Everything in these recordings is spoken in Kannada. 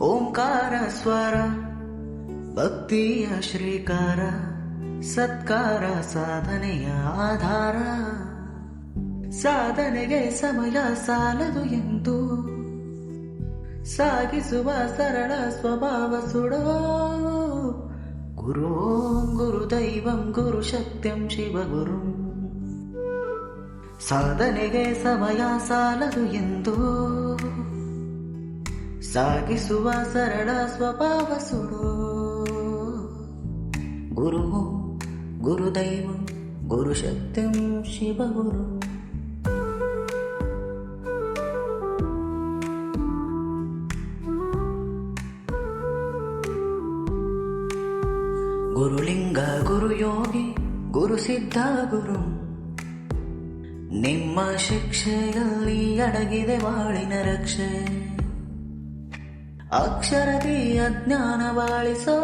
ಓಂಕಾರ ಸ್ವರ, ಭಕ್ತಿಯ ಶ್ರೀಕಾರ, ಸತ್ಕಾರ ಸಾಧನೆಯ ಆಧಾರ. ಸಾಧನೆಗೆ ಸಮಯ ಸಾಲದು ಎಂದು ಸಾಗಿಸುವ ಸರಳ ಸ್ವಭಾವ ಸುಡೋ. ಗುರು ಗುರು ದೈವಂ, ಗುರು ಶಕ್ತಿಂ ಶಿವಗುರು ಸಾಧನೆಗೆ ಸಮಯ ಸಾಲದು ಎಂದು ಸಾಗಿಸುವ ಸರಳ ಸ್ವಭಾವ ಸುಡು ಗುರು ಗುರುದೈವ, ಗುರುಶಕ್ತಿಂ ಶಿವಗುರು. ಗುರುಲಿಂಗ, ಗುರುಯೋಗಿ ಗುರು ಸಿದ್ಧ ಗುರು. ನಿಮ್ಮ ಶಿಕ್ಷೆಯಲ್ಲಿ ಅಡಗಿದೆ ಬಾಳಿನ ರಕ್ಷೆ. ಅಕ್ಷರದಿ ಅಜ್ಞಾನ ಬಾಳಿಸೋ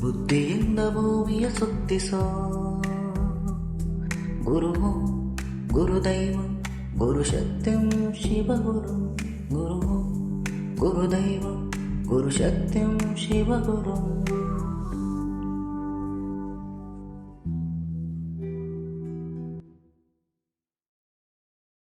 ಬುದ್ಧಿಯಿಂದ ಭೂಮಿಯ ಸುತ್ತಿಸೋ. ಗುರು ಗುರುದೈವ ಗುರುಶಕ್ತಿಂ ಶಿವಗುರು ಗುರು ಗುರುದೈವ ಗುರುಶಕ್ತಿಂ ಶಿವಗುರು